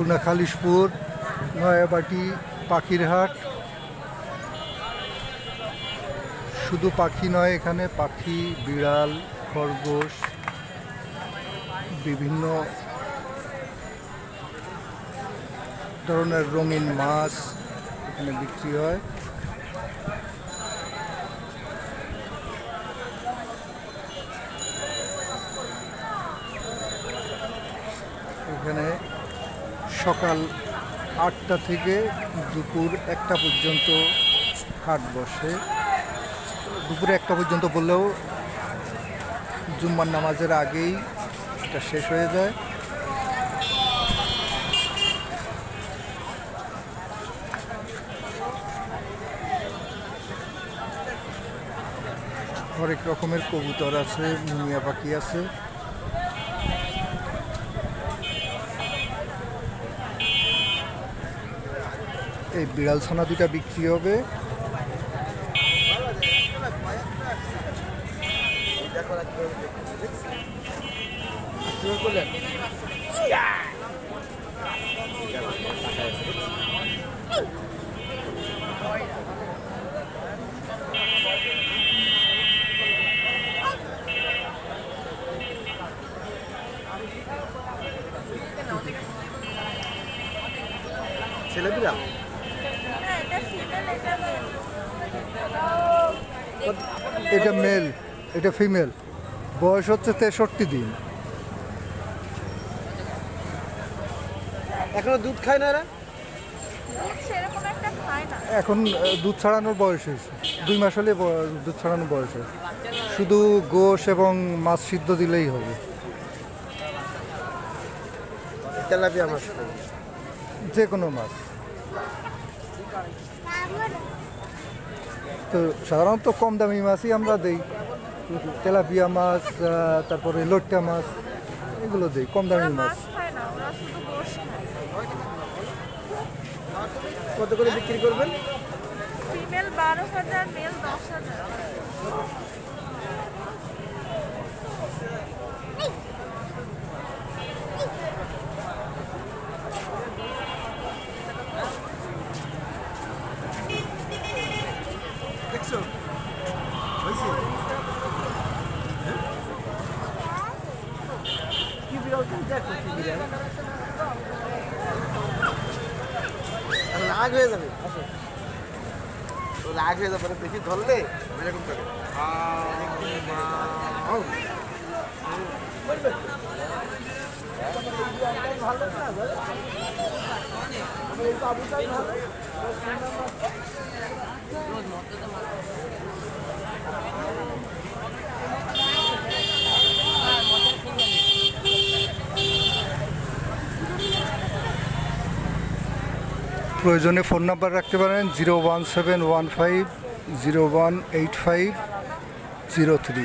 খুলনা খালিশপুর, নয়াবাটি, পাখিরহাট। শুধু পাখি নয়, এখানে পাখি, বিড়াল, খরগোশ, বিভিন্ন ধরনের রঙিন মাছ এখানে বিক্রি হয়। এখানে সকাল আটটা থেকে দুপুর একটা পর্যন্ত হাট বসে। দুপুরে একটা পর্যন্ত বললেও জুম্মার নামাজের আগেই এটা শেষ হয়ে যায়। হরেক রকমের কবুতর আছে, মুনিয়া পাখি আছে। এই বিড়াল ছানা দুটা বিক্রি হবে। ছেলে বিড়াল? এটা মেল এটা ফিমেল। বয়স হচ্ছে তেষট্টি দিন। এখনও দুধ খায় না এরা? দুধ সেরকম একটা খায় না। এখন দুধ ছাড়ানোর বয়স হয়েছে। দুই মাস হলে দুধ ছাড়ানোর বয়স হয়েছে। শুধু গোশ এবং মাছ সিদ্ধ দিলেই হবে। তেলাপিয়া মাছ। যে কোনো মাছ। তো সাধারণত কম দামি মাছই আমরা দিই। তেলাপিয়া মাছ তারপরে লোট্টা মাছ এগুলো দিই কম দামি মাছ। কত করে বিক্রি করবেন? ফিমেল বারো হাজার মেল দশ হাজার। রাগ হয়ে যাবে আসো ও রাগ হয়ে যাবে বেশি ধরলে এরকম করে আউ, বলবে। ভালো না প্রয়োজনে ফোন নাম্বার রাখতে পারেন zero one seven one five, zero one eight five, zero three.